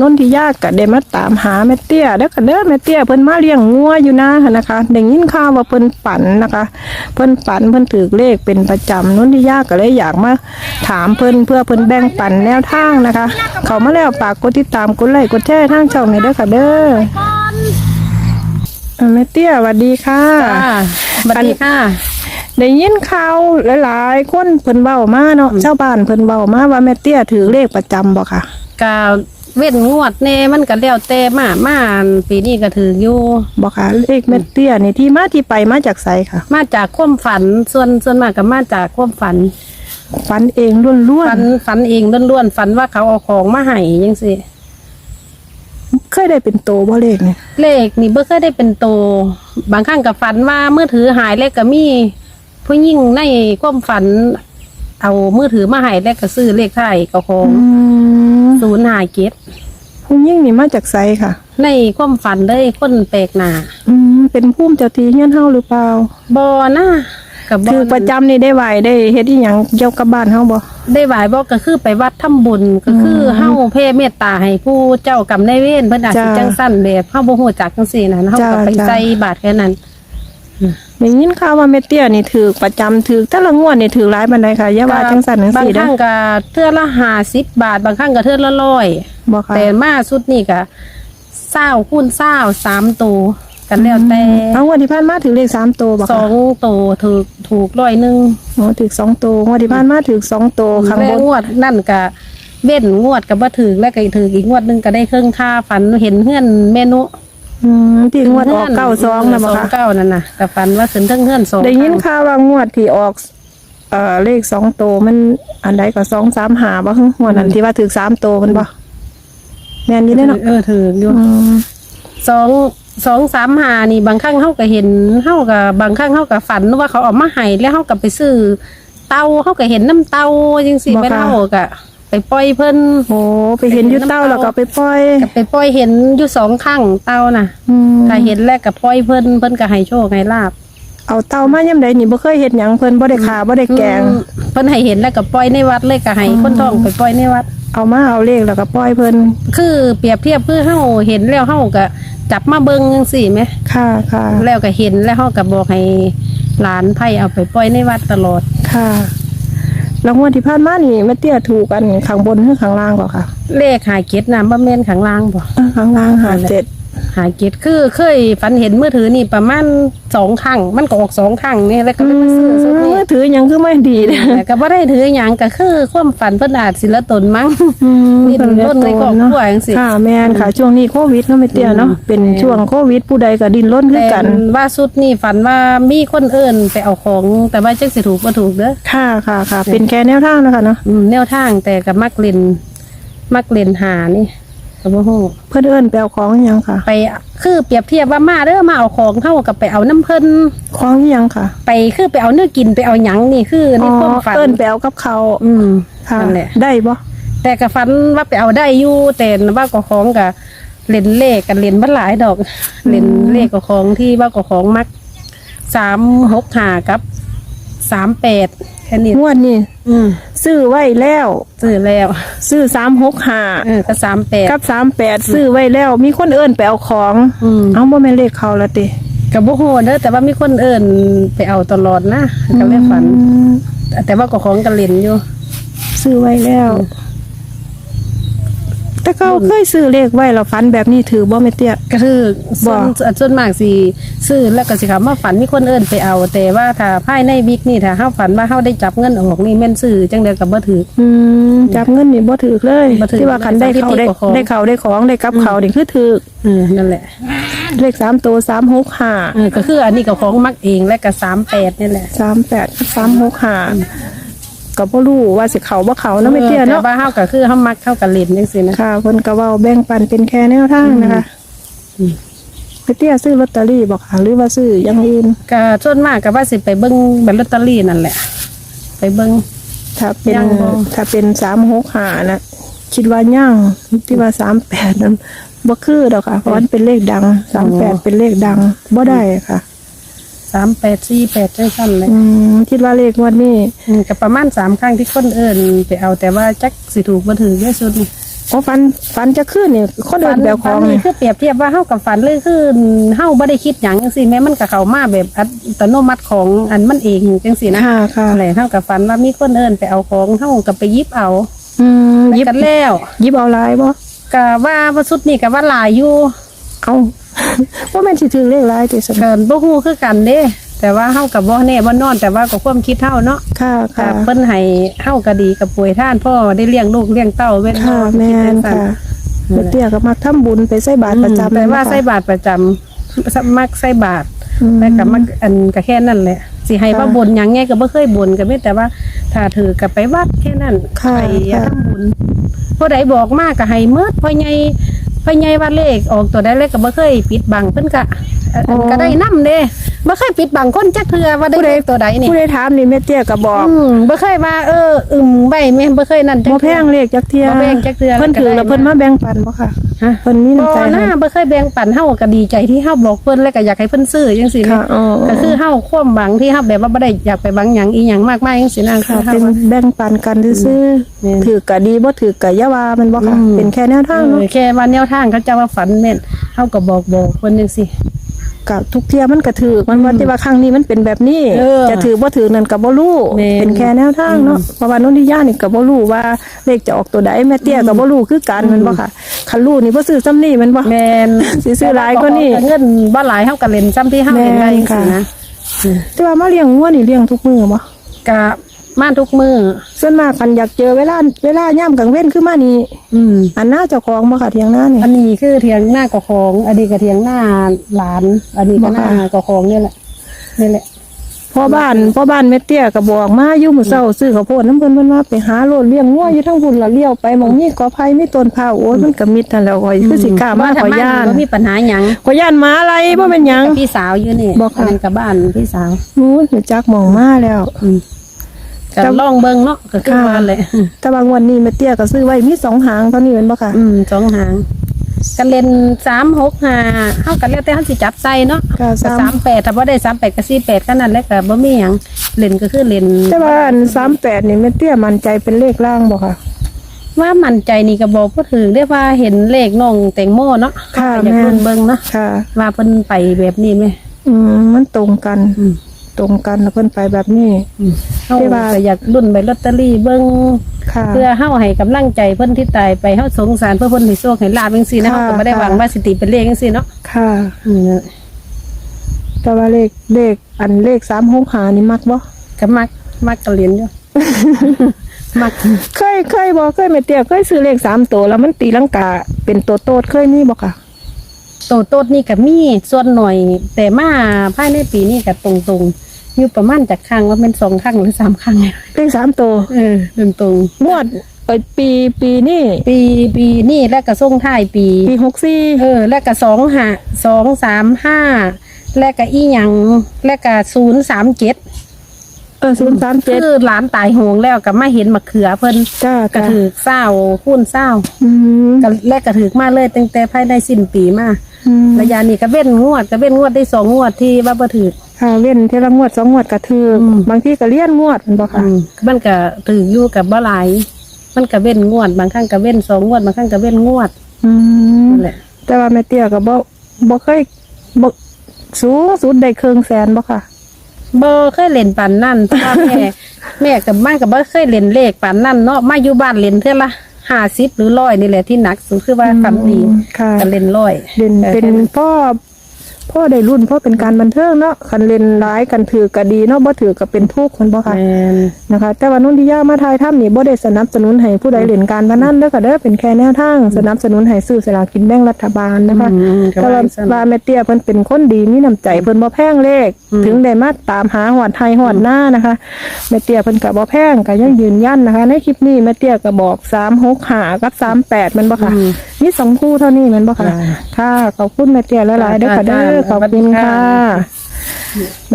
นนทิยาก็ได้มาตามหาแม่เตี้ยเด้อค่ะเด้อแม่เตี้ยเพิ่นมาเลี้ยงงัวอยู่นะนะคะได้ยินข่าวว่าเพิ่นฝันนะคะ เพิ่นฝันเพิ่นถือเลขเป็นประจำนนทิยาก็เลยอยากมาถามเพิ่นเพื่อเพิ่นแบ่งปันแนวทางนะคะ เขามาแล้วฝากกดติดตามกดไลค์กดแชร์ทางช่องนี้เด้อค่ะเด้ออ่าแม่เตี้ยสวัสดีค่ะค่ะสวัสดีค่ะได้ยินข่าวหลายๆคนเพิ่นเว้ามาเนาะชาวบ้านเพิ่นเว้ามาว่าแม่เตี้ยถือเลขประจำบ่ค่ะกา เว้นงวดเน่มันก็แล้วแต่มามาปีนี้ก็ถืออยู่บ่ค่ะเลขแม่เตี้ยนี่ที่มาที่ไปมาจากไสค่ะ มาจากความฝันส่วนส่วนมากก็มาจากความฝันฝันเองล้วนฝันฝันเองล้วนๆฝันว่าเขาเอาของมาให้ยังสิๆเคยได้เป็นโตบ่เลขนี่เลขนี่เบ่เคยได้เป็นโต บางครั้งก็ฝันว่ามือถือหายเลขก็มีผู้หญิงในความฝัน เอามือถือมาให้เลขก็ซื้อเลขไทายก็ของ อืม ศูนย์หายเกตผู้หญิงนี่มาจากไสค่ะ ในความฝันเลยคนแปลกหน้าอืมเป็นภูมิเจ้าที่เฮียนเฮาหรือเปล่าบอนะกับบ่ถือประจำนี่ได้ไหวได้เฮ็ดอีหยังเกี่ยวกับบ้านเฮาบ่ ได้ไหวบอกก็คือไปวัดทำบุญก็คือเฮาเพ่เมตตาให้ผู้เจ้ากรรมนายเวรเพิ่นอาจสิจ้าจังสั้นแบบเฮาบ่ฮู้จักจังซี่นะเฮาจ้าก็ไปจ้า ใจบาทแค่นั้น ได้ยินข่าวว่าแม่เตี้ยนี่ถือประจำถือแต่ละงวดนี่ถือหลายปานใดค่ะอย่าว่าจังซั่นจังบางซี่คเด้รั้องก็เทื่อละ50บาท บางครั้งก็เทื่อละร้อย บ่ค่ะแต่มาสุดนี่ก็20คูณ20 3ตัวกันแล้วแต่เอางวดที่ผ่านมาถือเลขสามตัวบ่สค่ะองตัวถูกถูกร้อยหนึงอ๋อถือสองตัวงวดที่ผ่านมาถือสองตัวข้างแล้บวนงวดนั่นก็เว้นงวดก็บ่ถึกแล้วก็อีกถึกอีกงวดหนึงก็ได้เครื่องค่าฝันเห็นเฮือนเมนู อืมที่งวดออกเก้าสองนะบ่สองคะเก้านั่นน่ะแต่ฝันว่าขึ้นเทั้งเฮือนสองได้ยินข่าวว่างวดที่ออกเอ่อเลขสองตัวมันอันใดก็สองสามหาบ่ฮึงวดนั้นที่ว่าถือสามตัวมันบ่แม่นอยู่เด้อเนาะเออถืออยู่อืมสองสองสามหานี่บางครั้งเฮาก็เห็นเฮาก็บางครั้งเฮาก็ฝันว่าเขาเออกมาให้แล้วเฮาก็ไปซื้อเตาเฮาก็เห็นน้ำเตาจังซี่เป็นเฮาก็ ไปปล่อยเพิ่นโอ้ไปเห็นอยุเต้าแล้วก็เอาไปปล่อย ก็ไปปล่อยเห็นอยู่สองข้างเตาน่ะอืมก็เห็นแล้วก็ปล่อยเพิ่นเพิ่นก็ให้โชคให้ลาบเอาเต้ามายามใดนี่บ่เคยเฮ็ดหยังเพิ่นบ่ได้ขาบ่ได้แกง อืมเพิ่นให้เห็นแล้วก็ปล่อยในวัดเลยก็ให้คนท้องไปปล่อยในวัด เอามาเอาเลขแล้วก็ปล่อยเพิ่นคือเปรียบเทียบคือเฮาเห็นแล้วเฮาก็จับมาเบิ่งจังซี่แหมค่ะค่ะแล้วก็เห็นแล้วเฮาก็บอกให้หลานไผเอาไปปล่อยในวัดตลอด ค่ะ แล้วงวดที่ผ่านมานี่แม่เตี้ยถูกกันข้างบนหรือข้างล่างบ่ค่ะ เลขหาเก็ดน่ะบ่แม่นข้างล่างบ่ อ่าข้างล่างหาเจ็ด หาเก็ดคือเคยฝันเห็นมือถือนี่ประมาณสองครั้งมันก็ออกสองครั้งนี่แล้วก็เลยมาซื้อซุดนี้มือถือหยังคือไม่ดีเด้อแต่ก็บ่ได้ถือหยังก็คือความฝันเพิ่นอาจสิละตนมั้งอืมนี่เป็นต้นในครอบครัวจังสิค่ะแม่นค่ะ ช่วงนี้โควิดเนาะแม่เตี้ยเนาะอืมเป็นช่วงโควิดผู้ใดก็ดิ้นรนคือแต่กัน ว่าสุดนี่ฝันว่ามีคนเอิ้นไปเอาของ แต่ว่าจักสิถูกบ่ถูกเด้อค่ะค่ะค่ะเป็นแค่แนวทางนะคะเนาะอืมแนวทางแต่ก็มักเล่นมักเล่นหานี่ ก็บ่ฮู้เพื่อนเอิ้นไปเอาของอิหยังค่ะ ไปคือเปรียบเทียบว่ามาเด้อมาเอาของเฮากับไปเอาน้ำเพิ่นของอิหยังค่ะไปคือไปเอาเนื้อกินไปเอาหยังนี่คือในอ๋อความฝันเอิ้นไปเอากับเขาวอืม ค่ะนั่นแหละ ได้บ่แต่ก็ฝันว่าไปเอาได้อยู่แต่ว่าก็ของก็เล่นเลขกันเล่นบ่หลายดอกเล่นเลขก็ของที่ว่าก็ของมัก365กับ 38แค่นี้งวดนี้อืม ซื้อไว้แล้ว ซื้อแล้ว ซื้อสามหกห้าเออก็38กับสามแปดซื้อไว้แล้ว มีคนเอิ้นไปเอาของ อืมเอาบ่แม่นเลขเขาละติก็บ่ฮู้เด้อแต่ว่ามีคนเอิ้นไปเอาตลอดนะก็เลยฝัน อืมแต่ว่าก็ของกันเล่นอยู่ ซื้อไว้แล้ว แต่เขาเคยซื้อเลขไว้แล้วฝันแบบนี้ถือบ่แม่เตี้ย ก็คือบ่ส่วนส่วนมากสิซื้อแล้วก็สิคำว่าฝันมีคนเอิ้นไปเอา แต่ว่าถ้าภายในวิกนี่ถ้าเฮาฝันว่าเฮาได้จับเงินออกนี่แม่นซื้อจังได๋ก็บ่ถือ อืมจับเงินนี่บ่ถือเลยบ่ถือที่ว่าคันได้เขาได้สถิติกว่าของได้เขาได้ของได้กับเขานี่คือถือเออนั่นแหละเลขสามตัวสามหกห้าเออก็คืออันนี้ก็ของมักเองและก็38นี่แหละสามแปดสามหกห้า ก็บ่รู้ว่าสิเขาบ่เขาเนาะไม่เตี้ยเนาะแต่ว่าเฮาก็คือเฮามักเฮาก็เล่นจังซี่นะค่ะเพิ่นก็เว้าแบ่งปันเป็นแค่แนวทางนะคะอืมไม่เตี้ยซื้อลอตเตอรี่บอกค่ะหรือว่าซื้ออย่างอื่นก็ส่วนมากก็ว่าสิไปเบิ่งใบลอตเตอรี่นั่นแหละ ไปเบิ่งถ้าเป็นยังบ่ถ้าเป็นสามหกห้านะคิดว่าย่างที่ว่าสามแปดนั้นบ่คือดอกค่ะเพราะมันเป็นเลขดังสามแปดเป็นเลขดังบ่ได้ค่ะ 3848จังซั่นเลยอืมคิดว่าเลขงวันนี้อืมก็ประมาณสามครั้งที่คนเอิ้นไปเอาแต่ว่าจักสิถูกบ่ถือได้สุดนี่อ๋อฟันฟันจะขึ้นนี่คนเดินแบบของฝันนี่นี่คือเปรียบเทียบว่าเฮากับฝันเลยคือเฮาบ่ได้คิดหยังจังซี่แม้มันก็เข้ามาแบบอัตโนมัติของอันมันเองจังซี่นะค่ะค่ะอะไรเฮากับฝันว่ามีคนเอิ้นไปเอาของเฮาก็ไปหยิบเอาอืมไปยิบกันแล้ว ยิบเอาลายบ่ก็ว่าว่าสุดนี่ก็ว่าหลายอยู่ เอา ว่าแม่นสิถือเลขลายติสนเกินบ่ฮู้คือกันเด้ แต่ว่าเฮากับบ่แน่บ่นอนแต่ว่าก็ความคิดเฮาเนาะค่ะค่ะ ค่ะเพิ่นให้เฮาก็ดีกับป่วยท่านพ่อได้เลี้ยงลูกเลี้ยงเต้าเว้นค่ะคิดแม่จันงซั่นค่ะแม่เตี้ยก็มักทำบุญไปใส่บาตรประจำแต่ว่านะคะใส่บาทประจำมักใส่บาทอืมแต่ก็มักอันก็แค่นั้นแหละสิให้ว่าค่ะบนหยังไงก็บ่เคยบนก็มีแต่ว่าถ้าถือกับไปวัดแค่นั้นค่ะไปค่ะ ทำบุญผู้ใดบอกมากก็ให้เมิดพ่อใหญ่ พ่อใหญ่ว่าเลขออกตัวได้เลขก็บ่เคยปิดบังเพิ่นก็อันอ๋อก็ได้นํเด้บ่เคยปิดบังคนจักเทื่อว่าได้เลขตัวใดนี่ผู้ใดถามนี่แม่เตี้ยก็บอกอืมบ่เคยว่าเอออึมใบแม่นบ่เคยนั่นจักบ่แพงเลขจักเที่ยบ่แพงจักเทื่อเพิ่นถือแล้วเพิ่นมาแบ่งปันบ่ค่ะ ฮะเพิ่นมีบ่น้ำใจนะให้บ่เคยแบ่งปันเฮาก็ดีใจที่เฮาบอกเพิ่นแล้วก็อยากให้เพิ่นซื้อจังซี่นะค่ะอ๋อก็คือเฮาความหวังที่เฮาแบบว่าบ่ได้อยากไปบังหยังอีหยังมากมายจังซี่นะค่ะคือเฮาเป็นว่าแบ่งปันกันซื่อแม่น ๆถือกะดีบ่ถือกะอยาว่าแมันบ่ค่ะอืมเป็นแค่แนวทางเนาะ เออแค่ว่าแนวทางเขาจะว่าฝันแม่นเฮาก็บอกบอกเพิ่นจังซี่ กับทุกเที่ยมันก็ถือมันว่าที่ว่าครั้งนี้มันเป็นแบบนี้ เออจะถือบ่ถือนั่นก็บ่รู้แม่น เป็นแค่แนวทางเนาะเพราะว่านุ่นที่ย่านี่ก็บ่รู้ว่าเลขจะออกตัวใดแม่เตี้ยก็บ่รู้คือกันแมันบ่ค่ะคันรู้นี่บ่ซื้อซ้ำนี่แมันบ่ แม่นสิซื้อหลายกว่านี้แต่เงินบ่หลายเฮาก็เล่นซ้ำที่เฮาเล่นได้จังซี่แม่นนะค่ะแต่ว่ามาเลี้ยงงัวนี่เลี้ยงทุกมื้อบ่ก็ มาทุกมื้อส่วนมากคันอยากเจอเวลาเวลายามกลางเว้นคือมานี่อืมอันหน้าเจ้าของบ่ค่ะเถียงหน้านี่ อันนี้คือเถียงหน้ากะของ อันนี้ก็เถียงหน้าหลาน อันนี้ก็หน้ากะของนี่แหละนี่แหละพ่อบ้านพ่อบ้านแม่เตี้ยก็บอกมาอยู่มื้อเช้าซื้อข้าวโพดน้ำเพิ่นเพิ่นว่าไปหาโลดเลี้ยงงัวอยู่ทั้งพุ่นละเลี้ยวไปหมองมีกอไผ่มีต้นพร้าวโอ้ยมันก็มิดนั่นแหล้วข่อยคือสิกล้ามาข่อยย่านบ่มีปัญหาหยังข่อยย่านหมาอะไรบ่แม่นหยังกับพี่สาวอยู่นี่บอกค่ะอันนั้นกับบ้านพี่สาวนู้นรู้จักหมองมาแล้วอืม ก็ลองเบิ่งเนาะก็คือว่าเลยแต่บางวันนี้แม่เตี้ยก็ซื้อไว้มีสองหางเท่านี้แม่นบ่ค่ะ อืมสองหางก็เล่นสามหกห้าเฮาก็แล้วแต่เฮาสิจับใส่เนาะก็สามสามแปดถ้าบ่ได้สามแปดก็สี่แปดก็นั่นแหละก็บ่มีหยังเล่นก็คือเล่นแต่ว่าอัน38นี่แม่เตี้ยมั่นใจเป็นเลขล่างบ่ค่ะว่ามั่นใจนี่ก็บอกบ่ถึงได้ว่าเห็นเลขน้องแตงโมเนาะค่ะก็อยากแม่เบิ่งเบิ่งเนาะค่ะว่าเพิ่นไปแบบนี้ไหมอืมมันตรงกันอืม ตรงกันแล้วเพิ่นไปแบบนี้อืมเฮาได้ว่า ก็อยากรุ่นใบลอตเตอรี่เบิ่งค่ะ เพื่อเฮาให้กำลังใจเพิ่นที่ตายไปเฮาสงสารเพื่อเพิ่นให้โชคให้ลาบจังซี่นะค่ะ เฮาก็บ่ได้หวังค่ะว่าสิติเป็นเลขจังซี่เนาะค่ะ อืมแต่ว่าเลขเลขอันเลข365นี่มักบ่ก็มักมักก็เรียนอยู่ มักเคยเคยบ่เคยแม่เตี้ยเคยซื้อเลขสามตัวแล้วมันตีลังกาเป็นตัวโตดเคยมีบ่ค่ะ โตโตดนี่ก็มีส่วนหน่อย แต่มาภายในปีนี้ก็ตรงๆ อยู่ประมาณจากครั้งว่าเป็นสองครั้งหรือสามครั้งเลขสามตัวเออตรงงวดเอ้ยปีปีนี่ๆปีปีนี่แล้วก็ส่งท้ายปี ปีหกสี่เออ แล้วก็สองห้าสองสามห้าแล้วก็อีหยังแล้วก็ศูนย์สามเจ็ดเออศูนย์สามเจ็ดคือหลานตายโหงแล้วก็มาเห็นมะเขือเพิ่นจ้ากระถือเศร้าหุ้นเศร้าอืมก็แลกกระถือมาเลยตั้งแต่ภายในสิ้นปีมาอืมระยะนี้ก็เว้นงวดก็เว้นงวดได้สองงวดที่ว่าบ่ถือ ค่ะเว้นเทละงวดสองงวดกระถืออมบางทีก็เลี้ยนงวดแมันบ่ค่ะอืมมันก็ถืออยู่กับบ่หลาย มันก็เว้นงวด บางครั้งก็เว้นสองงวด บางครั้งก็เว้นงวดอืมนั่นแหละแต่ว่าแม่เตี้ยก็บ่บ่เคยบ่สูงสุดได้เครื่องแสนบ่ค่ะ บ่เคยเล่นปานนั่นเพราะว่าแม่ แม่กับมันก็บ่เคยเล่นเลขปานนั่นเนาะมาอยู่บ้านเล่นเท่าละ50หรือร้อยนี่แหละที่หนักสุดคือว่าฝันดีอืมค่ะก็เล่นร้อยเล่นออเป็นพ่อ พ่อได้รุ่นพ่อเป็นการบันเทิงเนาะคันเล่นร้ายกันถือก็ดีเนาะบ่ถือก็เป็นทุกข์คนบ่ค่ะแม่นนะคะ แต่ว่านุ่นที่ย่ามาทายถ้ำนี่บ่ได้สนับสนุนให้ผู้ใดเล่นการพนันเด้อค่ะเด้อเป็นแค่แนวทางสนับสนุนให้ซื้อสลากกินแบ่งรัฐบาลนะคะอืมก็แต่ว่าว่าซั่นว่าแม่เตี้ยเพิ่นเป็นคนดีมีน้ำใจเพิ่นบ่แพงเลขอืมถึงได้มาตามหาหอดไทยหอดหน้านะคะแม่เตี้ยเพิ่นก็บ่แพงก็ยังยืนยันนะคะ ในคลิปนี้แม่เตี้ยก็บอก365กับ38มันบ่ค่ะอืมมีสองคู่เท่านี้แมันบ่ค่ะจ้าค่ะขอบคุณแม่เตี้ยหลายๆเด้อค่ะเด้อจ้าขอบคุณค่ะ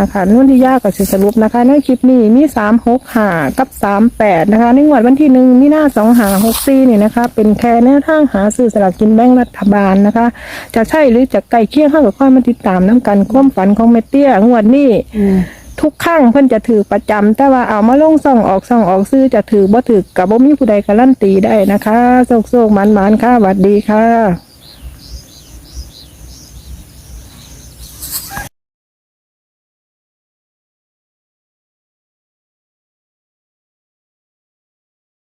นะคะนุ่นที่ยากกับสิสรุปนะคะ ในคลิปนี้มีสามหกหากับสามแปดนะคะ ในงวดวันที่หนึ่งมีหน้าสองหาหกสี่นี่นะคะ เป็นแค่แนวทางหาซื้อสลากกินแบ่งรัฐบาลนะคะ จะใช่หรือจะใกล้เคียงเข้ากับข้อมาติดตามน้ำกันความฝันของเมเตี้ยงวดนี้อืมทุกครั้งเพิ่นจะถือประจำแต่ว่าเอามาลงซ่องออกซ่องออกซื้อจะถือบ่ถือกับบ่มีผู้ใดการันตีได้นะคะโชคๆหมันๆค่ะสวัสดีค่ะ